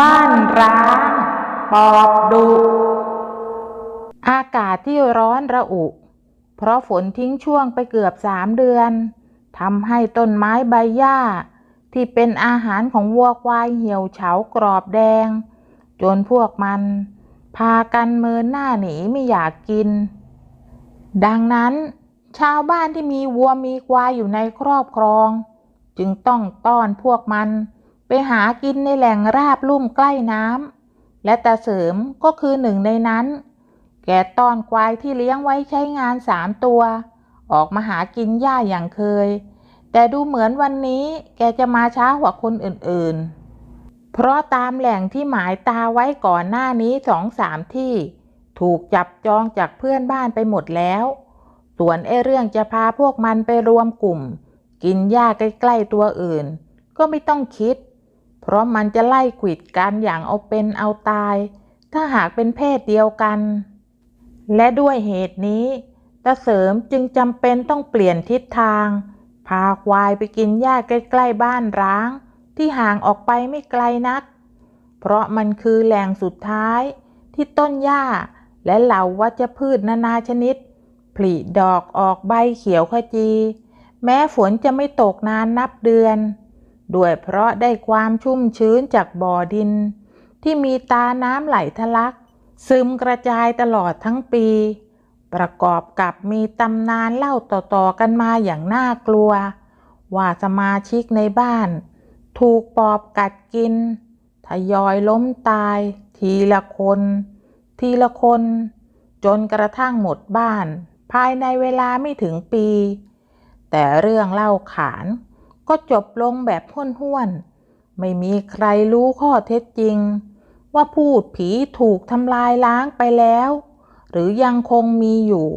บ้านร้าง ปอบดุ อากาศที่ร้อนระอุ เพราะฝนทิ้งช่วงไปเกือบสามเดือนทำให้ต้นไม้ใบหญ้า ที่เป็นอาหารของวัวควายเหี่ยวเฉากรอบแดง จนพวกมัน พากันเมินหน้าหนีไม่อยากกิน ดังนั้น ชาวบ้านที่มีวัวมีควายอยู่ในครอบครอง จึงต้องต้อนพวกมัน ไปหากินในแหล่งราบลุ่มใกล้น้ำและตาเสริมก็คือหนึ่งในนั้น แกต้อนควายที่เลี้ยงไว้ใช้งานสามตัว ออกมาหากินหญ้าอย่างเคย แต่ดูเหมือนวันนี้แกจะมาช้ากว่าคนอื่นๆ เพราะตามแหล่งที่หมายตาไว้ก่อนหน้านี้สองสามที่ ถูกจับจองจากเพื่อนบ้านไปหมดแล้ว ส่วนไอ้เรื่องจะพาพวกมันไปรวมกลุ่ม กินหญ้าใกล้ๆตัวอื่น ก็ไม่ต้องคิด เพราะมันจะไล่ขวิดกันอย่างเอาเป็นเอาตาย ถ้าหากเป็นเพศเดียวกัน และด้วยเหตุนี้ตาเสริมจึงจำเป็นต้องเปลี่ยนทิศทาง พาควายไปกินหญ้าใกล้ๆบ้านร้าง ที่ห่างออกไปไม่ไกลนัก เพราะมันคือแหล่งสุดท้าย ที่ต้นหญ้าและเหล่าวัชพืชนานาชนิด ผลิดอกออกใบเขียวขจี แม้ฝนจะไม่ตกนานนับเดือน ด้วยเพราะได้ความชุ่มชื้นจากบ่อดิน ที่มีตาน้ำไหลทะลัก ซึมกระจายตลอดทั้งปี ประกอบกับมีตำนานเล่าต่อๆกันมาอย่างน่ากลัว ว่าสมาชิกในบ้าน ถูกปอบกัดกิน ทยอยล้มตาย ทีละคน ทีละคน จนกระทั่งหมดบ้าน ภายในเวลาไม่ถึงปี แต่เรื่องเล่าขาน ก็จบลงแบบห้วนๆ ไม่มีใครรู้ข้อเท็จจริง ว่าพูดผีถูกทำลายล้างไปแล้ว หรือยังคงมีอยู่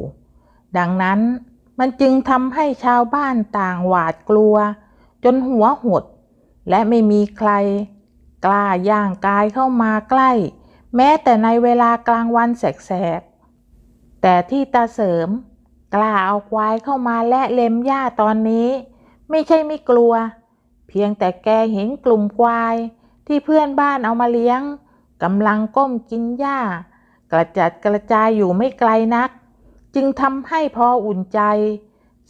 ดังนั้นมันจึงทำให้ชาวบ้านต่างหวาดกลัว จนหัวหด และไม่มีใคร กล้าย่างกายเข้ามาใกล้ แม้แต่ในเวลากลางวันแสกๆแต่ที่ตาเสริม กล้าเอาควายเข้ามาและเล็มหญ้าตอนนี้ ไม่ใช่ไม่กลัว เพียงแต่แกเห็นกลุ่มควาย ที่เพื่อนบ้านเอามาเลี้ยงกำลังก้มกินหญ้า กระจัดกระจายอยู่ไม่ไกลนัก จึงทำให้พออุ่นใจ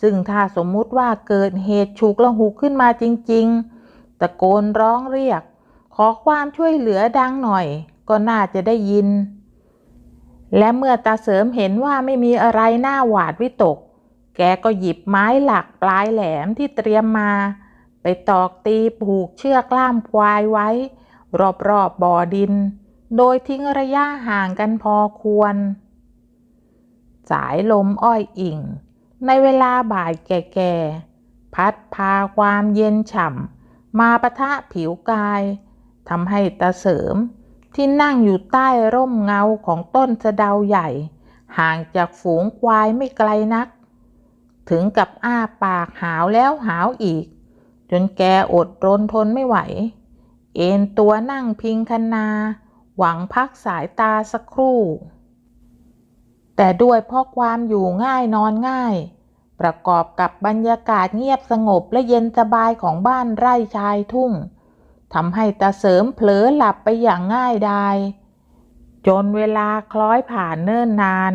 ซึ่งถ้าสมมุติว่าเกิดเหตุฉุกละหุกขึ้นมาจริง ๆ ตะโกนร้องเรียก ขอความช่วยเหลือดังหน่อย ก็น่าจะได้ยิน และเมื่อตาเสริมเห็นว่าไม่มีอะไรน่าหวาดวิตก แกก็หยิบไม้หลักปลายแหลมที่เตรียมมา ไปตอกตีผูกเชือกล่ามควายไว้ รอบๆบบ่อดิน โดยทิ้งระยะห่างกันพอควร สายลมอ้อยอิ่ง ในเวลาบ่ายแก่ๆ พัดพาความเย็นฉ่ำมาปะทะผิวกายทำให้ตาเสริมที่นั่งอยู่ใต้ร่มเงาของต้นสะเดาใหญ่ ห่างจากฝูงควายไม่ไกลนัก ถึงกับอ้าปากหาวแล้วหาวอีก จนแกอดรนทนไม่ไหว เอนตัวนั่งพิงคันนา หวังพักสายตาสักครู่ แต่ด้วยเพราะความอยู่ง่ายนอนง่าย ประกอบกับบรรยากาศเงียบสงบและเย็นสบายของบ้านไร่ชายทุ่งทำให้ตาเสริมเผลอหลับไปอย่างง่ายดายจนเวลาคล้อยผ่านเนิ่นนาน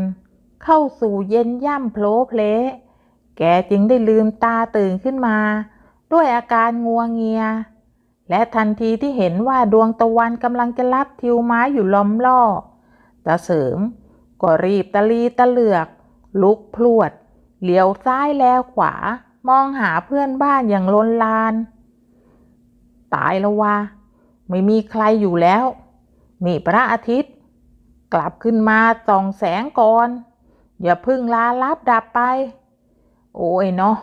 เข้าสู่เย็นย่ำโผลเพล แกจึงได้ลืมตาตื่นขึ้นมา ด้วยอาการงัวเงีย และทันทีที่เห็นว่าดวงตะวันกำลังจะลับทิวไม้อยู่ล้อมล่อตาเสริมก็รีบตะลีตะเหลือก ลุกพลวด เหลียวซ้ายแลขวา มองหาเพื่อนบ้านอย่างลนลาน ตายแล้ววะไม่มีใครอยู่แล้ว นี่พระอาทิตย์ กลับขึ้นมาส่องแสงก่อน อย่าพึ่งลาลับดับไป โอ้ยเนาะ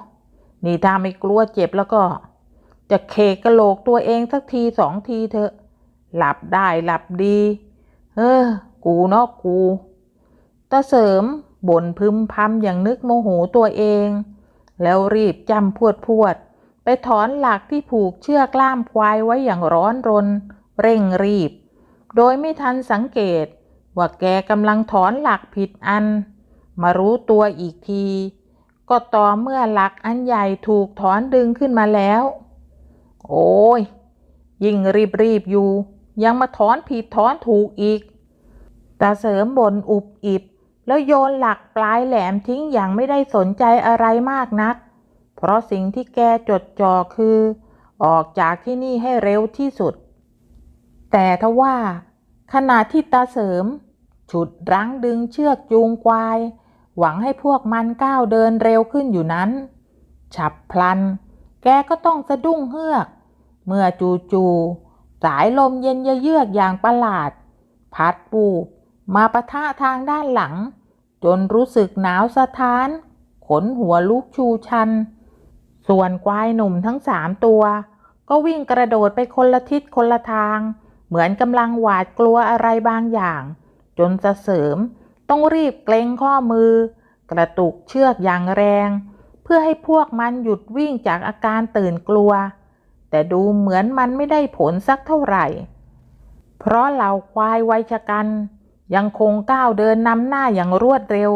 นี่ถ้าไม่กลัวเจ็บแล้วก็ จะเคกระโหลกตัวเองสักทีสองทีเถอะ หลับได้หลับดี เออ กูเนาะกูตาเสริมบ่นพึมพำอย่างนึกโมโหตัวเอง แล้วรีบจำพวดพวด ไปถอนหลักที่ผูกเชือกล่ามควายไว้อย่างร้อนรน เร่งรีบ โดยไม่ทันสังเกต ว่าแกกำลังถอนหลักผิดอัน มารู้ตัวอีกที ก็ต่อเมื่อหลักอันใหญ่ถูกถอนดึงขึ้นมาแล้ว โอ้ย ยิ่งรีบรีบอยู่ ยังมาถอนผิดถอนถูกอีกตาเสริมบ่นอุบอิบ แล้วโยนหลักปลายแหลมทิ้งอย่างไม่ได้สนใจอะไรมากนัก เพราะสิ่งที่แกจดจ่อคือ ออกจากที่นี่ให้เร็วที่สุด แต่ทว่า ขณะที่ตาเสริม ฉุดรั้งดึงเชือกจูงควาย หวังให้พวกมันก้าวเดินเร็วขึ้นอยู่นั้น ฉับพลัน แกก็ต้องสะดุ้งเฮือก เมื่อจู่ๆสายลมเย็นเยือกอย่างประหลาด พัดปูบมาปะทะทางด้านหลัง จนรู้สึกหนาวสะท้าน ขนหัวลุกชูชัน ส่วนควายหนุ่มทั้งสามตัว ก็วิ่งกระโดดไปคนละทิศคนละทาง เหมือนกำลังหวาดกลัวอะไรบางอย่าง จนจะเสริม ต้องรีบเกรงข้อมือ กระตุกเชือกอย่างแรง เพื่อให้พวกมันหยุดวิ่งจากอาการตื่นกลัว แต่ดูเหมือนมันไม่ได้ผลสักเท่าไหร่ เพราะเหล่าควายไวชะกัน ยังคงก้าวเดินนำหน้าอย่างรวดเร็ว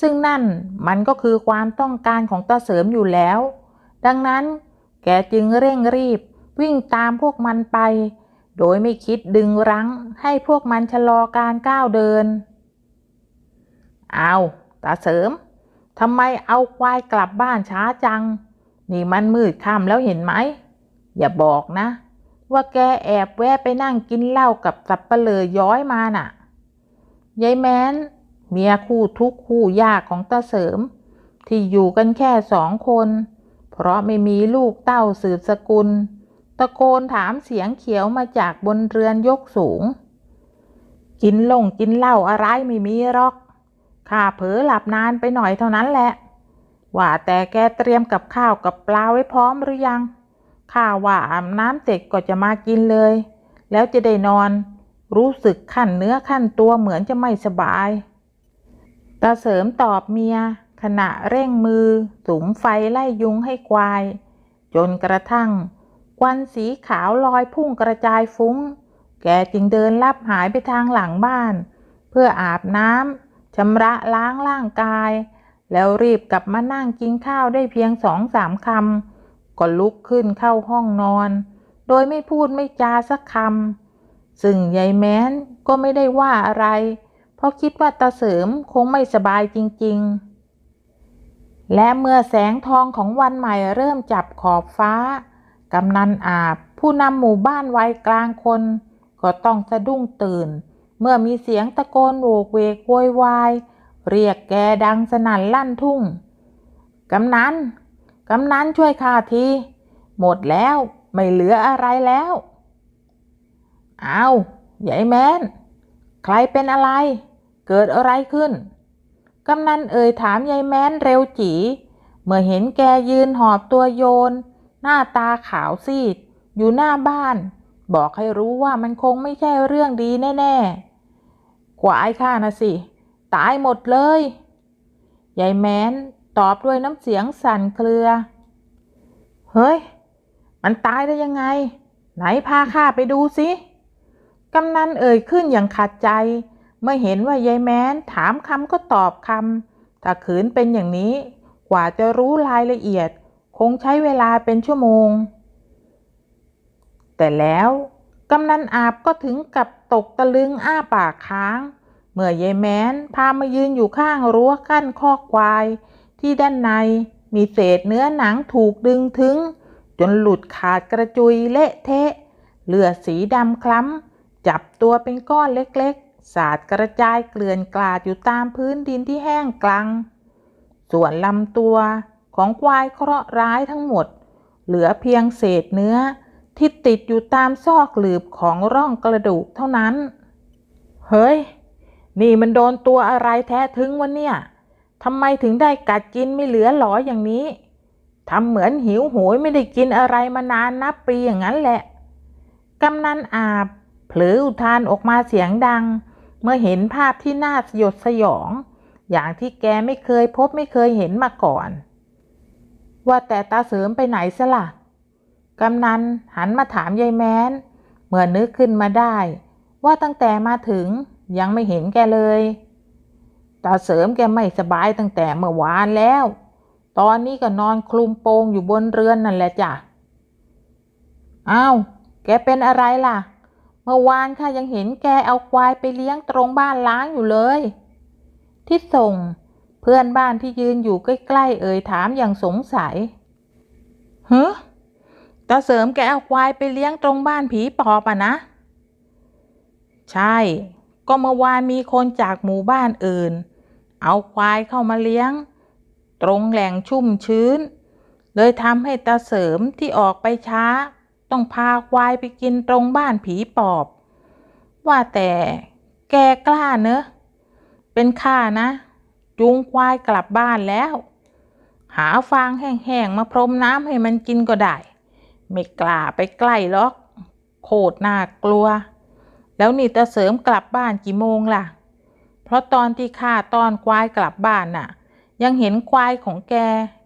ซึ่งนั่นมันก็คือความต้องการของตาเสริมอยู่แล้ว ดังนั้นแกจึงเร่งรีบวิ่งตามพวกมันไป โดยไม่คิดดึงรั้งให้พวกมันชะลอการก้าวเดิน เอาตาเสริมทำไมเอาควายกลับบ้านช้าจัง นี่มันมืดค่ำแล้วเห็นไหม อย่าบอกนะ ว่าแกแอบแวะไปนั่งกินเหล้ากับสับปะเลอย้อยมาน่ะ ยายแม้น เมียคู่ทุกคู่ยากของตาเสริม ที่อยู่กันแค่สองคน เพราะไม่มีลูกเต้าสืบสกุล ตะโกนถามเสียงเขียวมาจากบนเรือนยกสูง กินลงกินเหล้าอะไรไม่มีหรอก ข้าเผลอหลับนานไปหน่อยเท่านั้นแหละ ว่าแต่แกเตรียมกับข้าวกับปลาไว้พร้อมหรือยัง ข้าว่าอาบน้ำเสร็จก็จะมากินเลย แล้วจะได้นอน รู้สึกขั้นเนื้อขั้นตัวเหมือนจะไม่สบาย ตาเสริมตอบเมีย ขณะเร่งมือสุมไฟไล่ยุงให้ควาย จนกระทั่งควันสีขาวลอยพุ่งกระจายฟุ้ง แกจึงเดินลับหายไปทางหลังบ้าน เพื่ออาบน้ำ ชำระล้างร่างกาย แล้วรีบกลับมานั่งกินข้าวได้เพียงสองสามคำก็ลุกขึ้นเข้าห้องนอน โดยไม่พูดไม่จาสักคำซึ่งยายแม้นก็ไม่ได้ว่าอะไร เพราะคิดว่าตาเสริมคงไม่สบายจริง ๆ และเมื่อแสงทองของวันใหม่เริ่มจับขอบฟ้ากำนันอาบ ผู้นำหมู่บ้านวัยกลางคน ก็ต้องสะดุ้งตื่น เมื่อมีเสียงตะโกนโวกเวกโวยวาย เรียกแกดังสนั่นลั่นทุ่ง กำนัน กำนันช่วยข้าที หมดแล้วไม่เหลืออะไรแล้ว เอาใหญ่แมนใครเป็นอะไร เกิดอะไรขึ้น กำนันเอ่ยถามยายแม้นเร็วจี เมื่อเห็นแกยืนหอบตัวโยน หน้าตาขาวซีด อยู่หน้าบ้าน บอกให้รู้ว่ามันคงไม่ใช่เรื่องดีแน่ ๆ กว่าไอ้ข้านะสิ ตายหมดเลยยายแม้นตอบด้วยน้ำเสียงสั่นเครือ เฮ้ย มันตายได้ยังไง ไหนพาข้าไปดูสิ กำนันเอ่ยขึ้นอย่างขัดใจ เมื่อเห็นว่ายายแม้นถามคำก็ตอบคำ ถ้าขืนเป็นอย่างนี้ กว่าจะรู้รายละเอียด คงใช้เวลาเป็นชั่วโมง แต่แล้ว กำนันอาบก็ถึงกับตกตะลึงอ้าปากค้าง เมื่อยายแม้นพามายืนอยู่ข้างรั้วกั้นคอกควาย ที่ด้านในมีเศษเนื้อหนังถูกดึงถึง จนหลุดขาดกระจุยเละเทะเลือดสีดำคล้ำ จับตัวเป็นก้อนเล็กๆ สาดกระจายเกลื่อนกลาดอยู่ตามพื้นดินที่แห้งกลัง ส่วนลำตัวของควายเคราะห์ร้ายทั้งหมด เหลือเพียงเศษเนื้อ ที่ติดอยู่ตามซอกหลืบของร่องกระดูกเท่านั้น เฮ้ย นี่มันโดนตัวอะไรแท้ถึงวะเนี่ยทำไมถึงได้กัดกินไม่เหลือหลออย่างนี้ทำเหมือนหิวโหยไม่ได้กินอะไรมานานนับปีอย่างนั้นแหละ กำนันอาบเผลออุทานออกมาเสียงดัง เมื่อเห็นภาพที่น่าสยดสยอง อย่างที่แกไม่เคยพบไม่เคยเห็นมาก่อน ว่าแต่ตาเสริมไปไหนซะล่ะ กำนันหันมาถามยายแม้น เมื่อนึกขึ้นมาได้ ว่าตั้งแต่มาถึงยังไม่เห็นแกเลยตาเสริมแกไม่สบายตั้งแต่เมื่อวานแล้ว ตอนนี้ก็นอนคลุมโปงอยู่บนเรือนนั่นแหละจ้ะอ้าวแกเป็นอะไรล่ะ เมื่อวานข้ายังเห็นแกเอาควายไปเลี้ยงตรงบ้านล้างอยู่เลยทิดส่งเพื่อนบ้านที่ยืนอยู่ใกล้ๆเอ่ยถามอย่างสงสัยเฮ้ ตาเสริมแกเอาควายไปเลี้ยงตรงบ้านผีปอบอะนะ ใช่ ก็เมื่อวานมีคนจากหมู่บ้านอื่น เอาควายเข้ามาเลี้ยง ตรงแหล่งชุ่มชื้น เลยทำให้ตาเสริมที่ออกไปช้า ต้องพาควายไปกินตรงบ้านผีปอบ ว่าแต่แกกล้าเนอะ เป็นข้านะ จูงควายกลับบ้านแล้ว หาฟางแห้งๆมาพรมน้ำให้มันกินก็ได้ ไม่กล้าไปใกล้หรอกโคตรน่ากลัว แล้วนี่ตาเสริมกลับบ้านกี่โมงล่ะ เพราะตอนที่ข้าตอนควายกลับบ้านน่ะ ยังเห็นควายของแก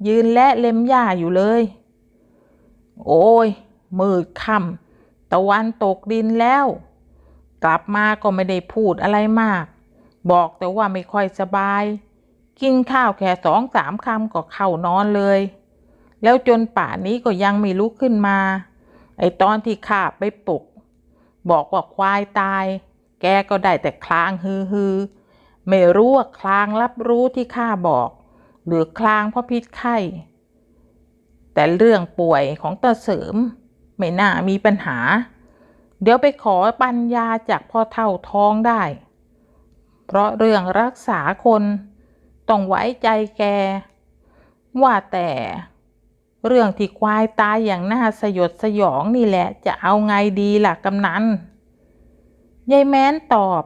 ยืนและเล็มหญ้าอยู่เลย โอ้ย มืดค่ำตะวันตกดินแล้ว กลับมาก็ไม่ได้พูดอะไรมาก บอกแต่ว่าไม่ค่อยสบาย กินข้าวแค่สองสามคำก็เข้านอนเลย แล้วจนป่านี้ก็ยังไม่ลุกขึ้นมา ไอตอนที่ข้าไปปลุก บอกว่าควายตาย แกก็ได้แต่คลางฮือฮือไม่รู้ว่าคลางรับรู้ที่ข้าบอก หรือคลางเพราะพิษไข้ แต่เรื่องป่วยของตาเสริม ไม่น่ามีปัญหา เดี๋ยวไปขอปัญญาจากพ่อเท่าท้องได้ เพราะเรื่องรักษาคน ต้องไว้ใจแก ว่าแต่ เรื่องที่ควายตายอย่างน่าสยดสยองนี่แหละ จะเอาไงดีล่ะกำนันยายแม้นตอบ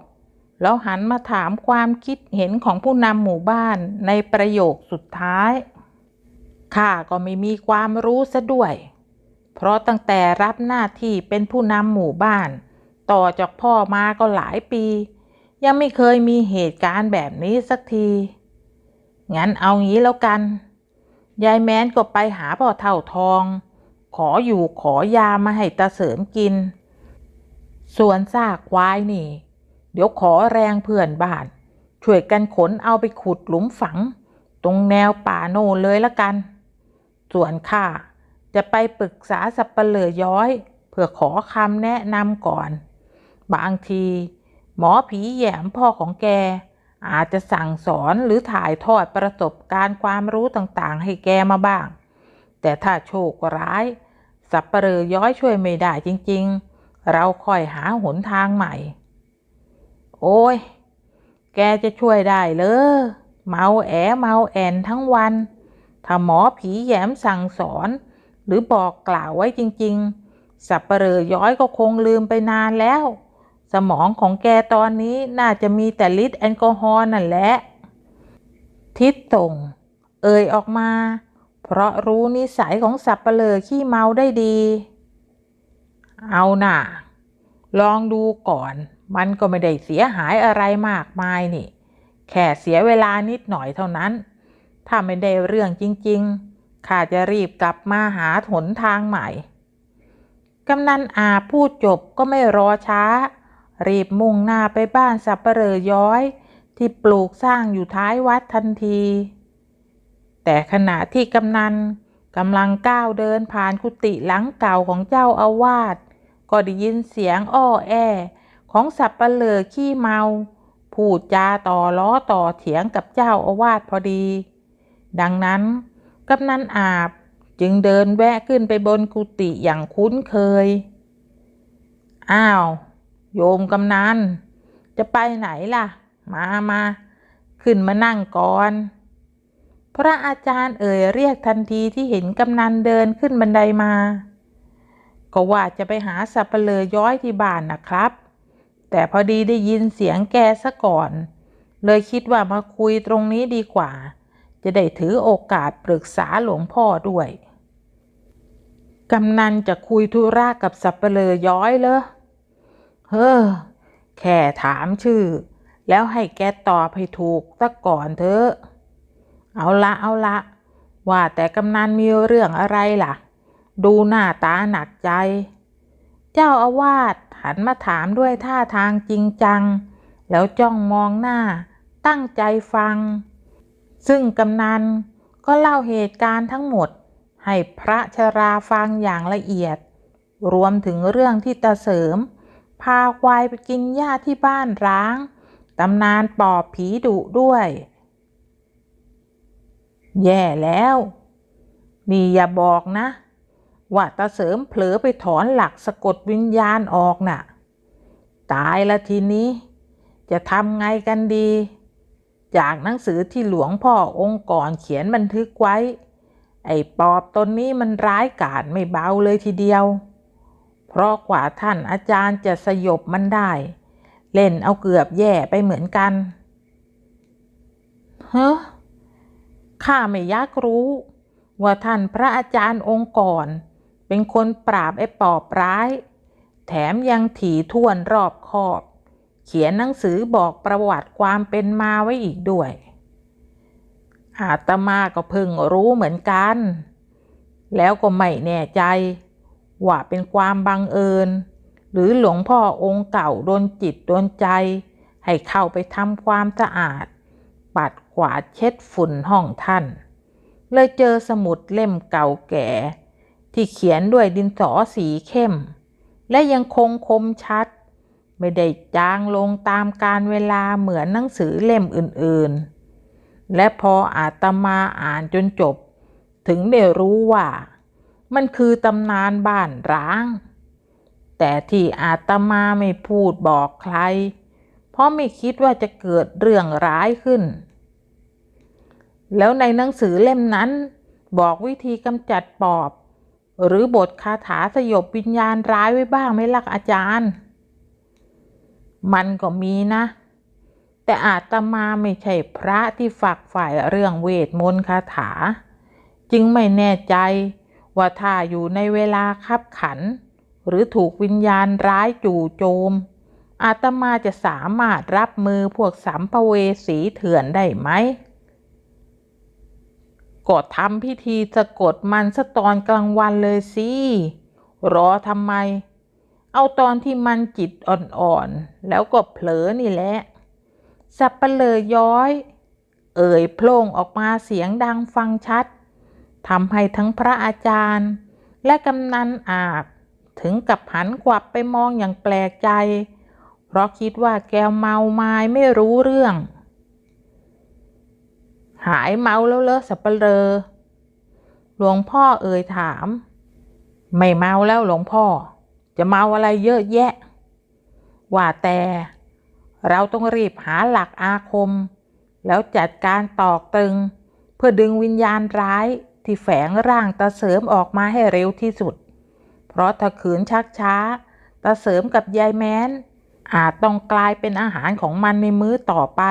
แล้วหันมาถามความคิดเห็นของผู้นำหมู่บ้านในประโยคสุดท้าย ข้าก็ไม่มีความรู้ซะด้วย เพราะตั้งแต่รับหน้าที่เป็นผู้นำหมู่บ้าน ต่อจากพ่อมาก็หลายปี ยังไม่เคยมีเหตุการณ์แบบนี้สักที งั้นเอางี้แล้วกัน ยายแม้นก็ไปหาพ่อเท่าทอง ขออยู่ขอยามาให้ตาเสริมกิน ส่วนซากควายนี่ เดี๋ยวขอแรงเพื่อนบ้าน ช่วยกันขนเอาไปขุดหลุมฝัง ตรงแนวป่าโนเลยละกัน ส่วนข้าจะไปปรึกษาสับเปลือย้อย เพื่อขอคำแนะนำก่อน บางที หมอผีแยมพ่อของแก อาจจะสั่งสอนหรือถ่ายทอดประสบการณ์ความรู้ต่างๆ ให้แกมาบ้าง แต่ถ้าโชคร้าย สับเปลือย้อยช่วยไม่ได้จริงๆ เราค่อยหาหนทางใหม่ โอ้ย แกจะช่วยได้เลยเมาแอเมาแอนทั้งวัน ถ้าหมอผีแยมสั่งสอน หรือบอกกล่าวไว้จริงๆ สับเปลือย้อยก็คงลืมไปนานแล้ว สมองของแกตอนนี้น่าจะมีแต่ฤทธิ์แอลกอฮอล์นั่นแหละ ทิศตงเอ่ยออกมา เพราะรู้นิสัยของสับเปลือขี้เมาได้ดี เอาน่ะ ลองดูก่อน มันก็ไม่ได้เสียหายอะไรมากมายนี่ แค่เสียเวลานิดหน่อยเท่านั้น ถ้าไม่ได้เรื่องจริง ๆ ข้าจะรีบกลับมาหาหนทางใหม่ กำนันอาพูดจบก็ไม่รอช้า รีบมุ่งหน้าไปบ้านสับเปลอย้อย ที่ปลูกสร้างอยู่ท้ายวัดทันที แต่ขณะที่กำนันกำลังก้าวเดินผ่านกุฏิหลังเก่าของเจ้าอาวาสก็ได้ยินเสียงอ้อแอ ของสับปะเลอขี้เมา พูดจาต่อล้อต่อเถียงกับเจ้าอาวาสพอดี ดังนั้นกำนันอาบจึงเดินแวะขึ้นไปบนกุฏิอย่างคุ้นเคย อ้าว โยมกำนันจะไปไหนล่ะ มามาขึ้นมานั่งก่อน พระอาจารย์เอ่ยเรียกทันทีที่เห็นกำนันเดินขึ้นบันไดมา ก็ว่าจะไปหาสับเปลือย้อยที่บ้านนะครับ แต่พอดีได้ยินเสียงแกซะก่อน เลยคิดว่ามาคุยตรงนี้ดีกว่า จะได้ถือโอกาสปรึกษาหลวงพ่อด้วย กำนันจะคุยธุระกับสับเปลือย้อยเหรอ เฮ้อ แค่ถามชื่อ แล้วให้แกตอบให้ถูกซะก่อนเถอะ เอาละเอาละ ว่าแต่กำนันมีเรื่องอะไรล่ะ ดูหน้าตาหนักใจ เจ้าอาวาสหันมาถามด้วยท่าทางจริงจัง แล้วจ้องมองหน้า ตั้งใจฟัง ซึ่งกำนันก็เล่าเหตุการณ์ทั้งหมด ให้พระชราฟังอย่างละเอียด รวมถึงเรื่องที่ตาเสริม พาควายไปกินหญ้าที่บ้านร้าง ตำนานปอบผีดุด้วย แย่แล้ว นี่อย่าบอกนะ ว่าตาเสริมเผลอไปถอนหลักสะกดวิญญาณออกน่ะ ตายละทีนี้ จะทำไงกันดี จากหนังสือที่หลวงพ่อองค์ก่อนเขียนบันทึกไว้ ไอ้ปอบตนนี้มันร้ายกาจไม่เบาเลยทีเดียว เพราะกว่าท่านอาจารย์จะสยบมันได้ เล่นเอาเกือบแย่ไปเหมือนกัน เฮ้อข้าไม่อยากรู้ ว่าท่านพระอาจารย์องค์ก่อน เป็นคนปราบไอ้ปอบร้าย แถมยังถี่ถ้วนรอบคอบ เขียนหนังสือบอกประวัติความเป็นมาไว้อีกด้วยอาตมาก็เพิ่งรู้เหมือนกัน แล้วก็ไม่แน่ใจ ว่าเป็นความบังเอิญ หรือหลวงพ่อองค์เก่าโดนจิตโดนใจ ให้เข้าไปทำความสะอาด ปัดกวาดเช็ดฝุ่นห้องท่าน เลยเจอสมุดเล่มเก่าแก่ ที่เขียนด้วยดินสอสีเข้ม และยังคงคมชัด ไม่ได้จางลงตามการเวลาเหมือนหนังสือเล่มอื่นๆ และพออาตมาอ่านจนจบ ถึงได้รู้ว่า มันคือตำนานบ้านร้าง แต่ที่อาตมาไม่พูดบอกใคร เพราะไม่คิดว่าจะเกิดเรื่องร้ายขึ้น แล้วในหนังสือเล่มนั้น บอกวิธีกำจัดปอบ หรือบทคาถาสยบวิญญาณร้ายไว้บ้างไหมล่ะอาจารย์ มันก็มีนะ แต่อาตมาไม่ใช่พระที่ฝักฝ่ายเรื่องเวทมนต์คาถา จึงไม่แน่ใจ ว่าถ้าอยู่ในเวลาคับขัน หรือถูกวิญญาณร้ายจู่โจม อาตมาจะสามารถรับมือพวกสัมภเวสีเถื่อนได้ไหมก็ทำพิธีสะกดมันสะตอนกลางวันเลยสิ รอทำไม เอาตอนที่มันจิตอ่อนๆ แล้วก็เผลอนี่แหละ สับเปลยย้อย เอ่ยโพล่งออกมาเสียงดังฟังชัด ทำให้ทั้งพระอาจารย์ และกำนันอาบถึงกับหันกวับไปมองอย่างแปลกใจ เพราะคิดว่าแกเมาไม้ไม่รู้เรื่อง หายเมาแล้วเลอะสับเปลอหลวงพ่อเอ่ยถาม ไม่เมาแล้วหลวงพ่อ จะเมาอะไรเยอะแยะ ว่าแต่ เราต้องรีบหาหลักอาคม แล้วจัดการตอกตึง เพื่อดึงวิญญาณร้าย ที่แฝงร่างตาเสริมออกมาให้เร็วที่สุด เพราะถ้าขืนชักช้าตาเสริมกับยายแม้น อาจต้องกลายเป็นอาหารของมันในมื้อต่อไป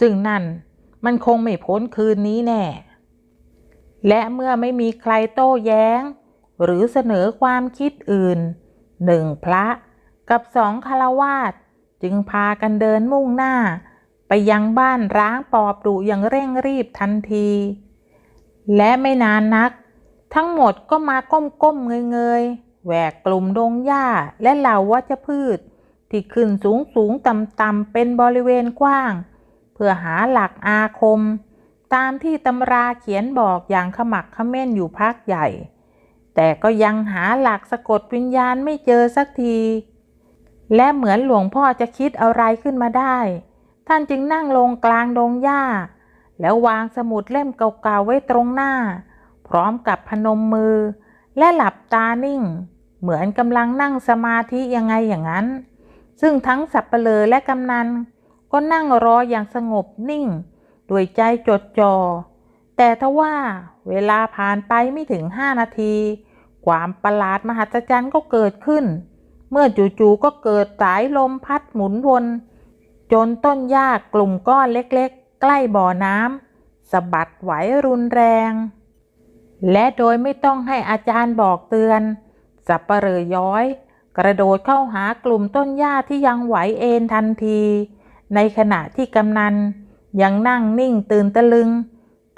ซึ่งนั่นมันคงไม่พ้นคืนนี้แน่ และเมื่อไม่มีใครโต้แย้ง หรือเสนอความคิดอื่นหนึ่งพระกับสองคารวาสจึงพากันเดินมุ่งหน้า ไปยังบ้านร้างปอบดุอย่างเร่งรีบทันที และไม่นานนัก ทั้งหมดก็มาก้มๆเงยๆแหวกกลุ่มดงหญ้าและเหล่าวัชพืช ที่ขึ้นสูงสูงต่ำต่ำเป็นบริเวณกว้าง เพื่อหาหลักอาคม ตามที่ตำราเขียนบอกอย่างขมักเขม้นอยู่พักใหญ่ แต่ก็ยังหาหลักสะกดวิญญาณไม่เจอสักที และเหมือนหลวงพ่อจะคิดอะไรขึ้นมาได้ ท่านจึงนั่งลงกลางดงหญ้า แล้ววางสมุดเล่มเก่าๆไว้ตรงหน้า พร้อมกับพนมมือ และหลับตานิ่ง เหมือนกำลังนั่งสมาธิยังไงอย่างนั้น ซึ่งทั้งสับเปลอและกำนัน ก็นั่งรออย่างสงบนิ่งด้วยใจจดจอ่อแต่ทว่าเวลาผ่านไปไม่ถึงห้านาที ความประหลาดมหัศจรรย์ก็เกิดขึ้น เมื่อจู่ๆก็เกิดสายลมพัดหมุนวน จนต้นหญ้ากลุ่มก้อนเล็กๆ ใกล้บ่อน้ำสะบัดไหวรุนแรง และโดยไม่ต้องให้อาจารย์บอกเตือน สับปะเหรอย้อย กระโดดเข้าหากลุ่มต้นหญ้าที่ยังไหวเอ็นทันที ในขณะที่กำนัน ยังนั่งนิ่งตื่นตะลึง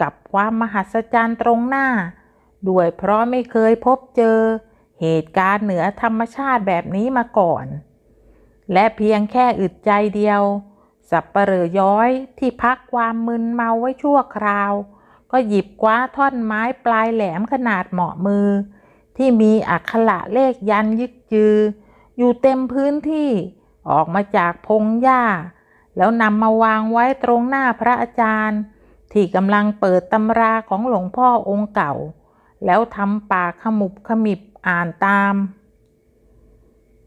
กับความมหัศจรรย์ตรงหน้า ด้วยเพราะไม่เคยพบเจอ เหตุการณ์เหนือธรรมชาติแบบนี้มาก่อน และเพียงแค่อึดใจเดียว สับปะเหรอย้อยที่พักความมึนเมาไว้ชั่วคราว ก็หยิบคว้าท่อนไม้ปลายแหลมขนาดเหมาะมือ ที่มีอักขระเลขยันยึกจือ อยู่เต็มพื้นที่ออกมาจากพงหญ้า แล้วนำมาวางไว้ตรงหน้าพระอาจารย์ ที่กำลังเปิดตำราของหลวงพ่อองค์เก่า แล้วทำปากขมุบขมิบอ่านตาม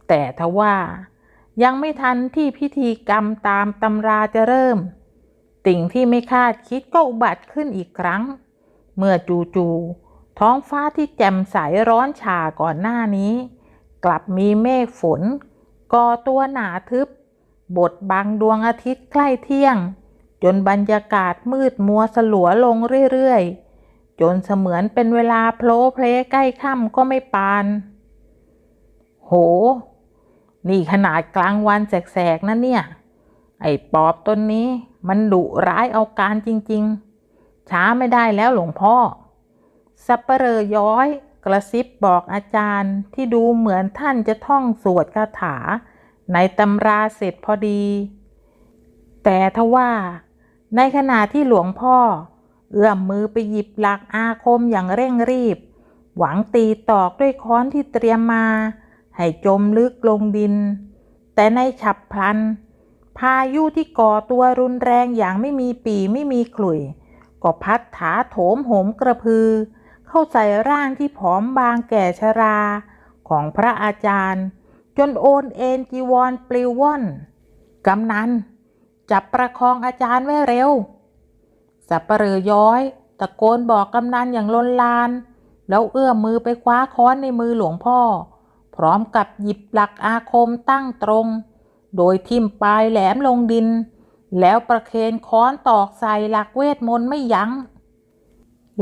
แต่ทว่า ยังไม่ทันที่พิธีกรรมตามตำราจะเริ่ม สิ่งที่ไม่คาดคิดก็อุบัติขึ้นอีกครั้ง เมื่อจู่ๆท้องฟ้าที่แจ่มใสร้อนชาก่อนหน้านี้ กลับมีเมฆฝนก่อตัวหนาทึบบดบังดวงอาทิตย์ใกล้เที่ยง จนบรรยากาศมืดมัวสลัวลงเรื่อยๆ จนเสมือนเป็นเวลาโพลเพลใกล้ค่ำก็ไม่ปาน โห นี่ขนาดกลางวันแสกๆนะเนี่ย ไอ้ปอบตนนี้มันดุร้ายเอาการจริงๆ ช้าไม่ได้แล้วหลวงพ่อ สับเปลอย้อยกระซิบบอกอาจารย์ที่ดูเหมือนท่านจะท่องสวดคาถา ในตำราเสร็จพอดี แต่ทว่า ในขณะที่หลวงพ่อ เอื้อมมือไปหยิบหลักอาคมอย่างเร่งรีบ หวังตีตอกด้วยค้อนที่เตรียมมา ให้จมลึกลงดิน แต่ในฉับพลัน พายุที่ก่อตัวรุนแรงอย่างไม่มีปีไม่มีขลุ่ย ก็พัดถาโถมโหมกระพือ เข้าใส่ร่างที่ผอมบางแก่ชราของพระอาจารย์ จนโอนเอ็นจีวรปลิวว่อนกำนันจับประคองอาจารย์ไว้เร็ว สับปะเหรอย้อยตะโกนบอกกำนันอย่างลนลาน แล้วเอื้อมมือไปคว้าค้อนในมือหลวงพ่อ พร้อมกับหยิบหลักอาคมตั้งตรง โดยทิ่มปลายแหลมลงดิน แล้วประเคนค้อนตอกใส่หลักเวทมนต์ไม่ยัง้ง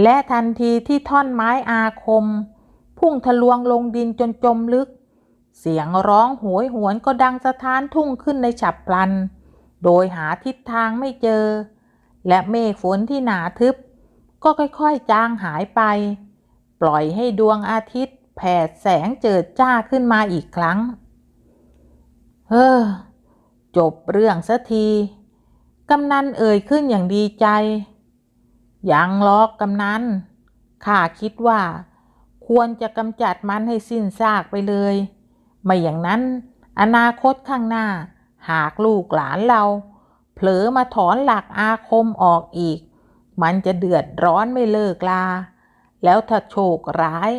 และทันทีที่ท่อนไม้อาคม พุ่งทะลวงลงดินจนจมลึก เสียงร้องโหยหวนก็ดังสะท้านทุ่งขึ้นในฉับพลัน โดยหาทิศทางไม่เจอ และเมฆฝนที่หนาทึบ ก็ค่อยๆจางหายไป ปล่อยให้ดวงอาทิตย์ แผดแสงเจิดจ้าขึ้นมาอีกครั้ง เฮ้อ จบเรื่องสัที กำนันเอ่ยขึ้นอย่างดีใจ ยังล็อกกำนัน ข้าคิดว่า ควรจะกำจัดมันให้สิ้นซากไปเลย ไม่อย่างนั้นอนาคตข้างหน้า หากลูกหลานเราเผลอมาถอนหลักอาคมออกอีก มันจะเดือดร้อนไม่เลิกลา แล้วถ้าโชคร้าย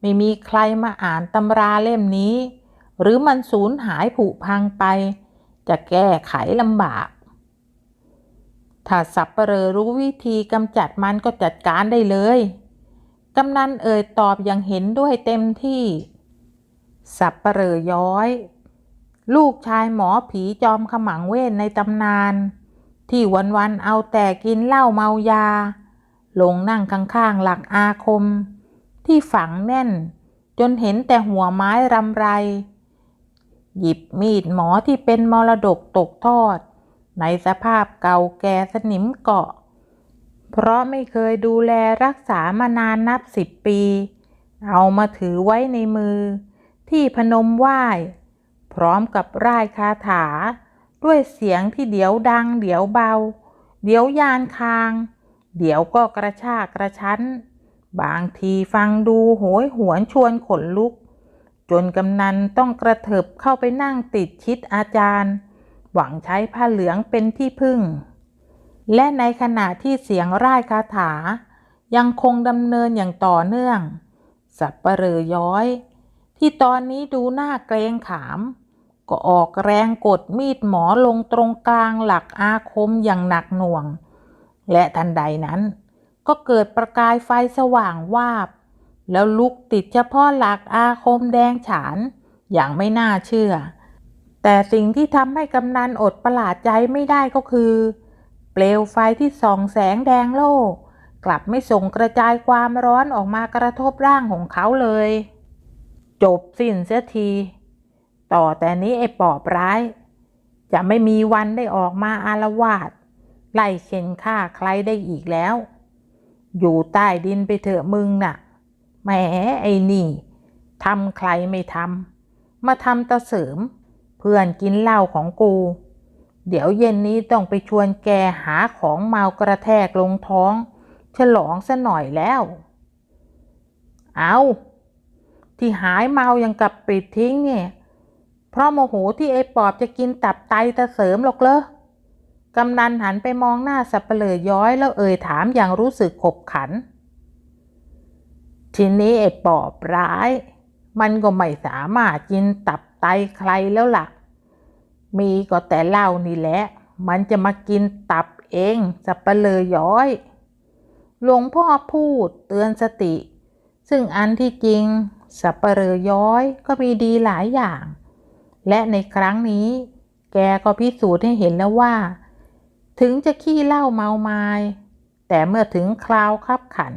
ไม่มีใครมาอ่านตำราเล่มนี้ หรือมันสูญหายผุพังไป จะแก้ไขลำบาก ถ้าสับเปลอรู้วิธีกำจัดมันก็จัดการได้เลยกำนันเอ่ยตอบอย่างเห็นด้วยเต็มที่ สับเปลอย้อย ลูกชายหมอผีจอมขมังเวทในตำนาน ที่วันๆเอาแต่กินเหล้าเมายา ลงนั่งข้างๆหลักอาคม ที่ฝังแน่น จนเห็นแต่หัวไม้รำไร หยิบมีดหมอที่เป็นมรดกตกทอด ในสภาพเก่าแก่สนิมเกาะ เพราะไม่เคยดูแลรักษามานานนับสิบปี เอามาถือไว้ในมือ ที่พนมไหว้ พร้อมกับร่ายคาถา ด้วยเสียงที่เดี๋ยวดัง เดี๋ยวเบา เดี๋ยวยานคาง เดี๋ยวก็กระชากกระชั้น บางทีฟังดูโหยหวนชวนขนลุก จนกำนันต้องกระเถิบเข้าไปนั่งติดชิดอาจารย์ หวังใช้ผ้าเหลืองเป็นที่พึ่ง และในขณะที่เสียงร่ายคาถา ยังคงดำเนินอย่างต่อเนื่อง สับปะเรอย้อย ที่ตอนนี้ดูหน้าเกรงขาม ก็ออกแรงกดมีดหมอลงตรงกลางหลักอาคมอย่างหนักหน่วง และทันใดนั้น ก็เกิดประกายไฟสว่างวาบ แล้วลุกติดเฉพาะหลักอาคมแดงฉาน อย่างไม่น่าเชื่อ แต่สิ่งที่ทำให้กำนันอดประหลาดใจไม่ได้ก็คือ เปลวไฟที่ส่องแสงแดงโล่กลับไม่ส่งกระจายความร้อนออกมากระทบร่างของเขาเลย จบสิ้นเสียที ต่อแต่นี้ไอ้ปอบร้าย จะไม่มีวันได้ออกมาอารวาสไล่เข็นฆ่าใครได้อีกแล้ว อยู่ใต้ดินไปเถอะมึงน่ะ แหมไอ้นี่ทำใครไม่ทำมาทำตะเสริม เพื่อนกินเหล้าของกู เดี๋ยวเย็นนี้ต้องไปชวนแกหาของเมากระแทกลงท้อง ฉลองซะหน่อยแล้ว เอาที่หายเมายังกับปิดทิ้งเนี่ย เพราะโมโหที่ไอ้ปอบจะกินตับไตตะเสริมหรอกเหรอ กำนันหันไปมองหน้าสับเปลือย้อยแล้วเอ่ยถามอย่างรู้สึกขบขัน ทีนี้ไอ้ปอบร้าย มันก็ไม่สามารถกินตับไตใครแล้วล่ะ มีก็แต่เหล้านี่แหละ มันจะมากินตับเองสับเปลือย้อย หลวงพ่อพูดเตือนสติ ซึ่งอันที่จริงสับเปลือย้อยก็มีดีหลายอย่าง และในครั้งนี้ แกก็พิสูจน์ให้เห็นแล้วว่า ถึงจะขี้เหล้าเมาไมา้แต่เมื่อถึงคราวคับขัน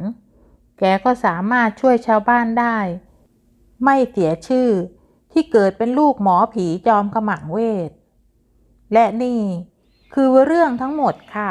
แกก็สามารถช่วยชาวบ้านได้ ไม่เสียชื่อที่เกิดเป็นลูกหมอผีจอมขมังเวท และนี่คือเรื่องทั้งหมดค่ะ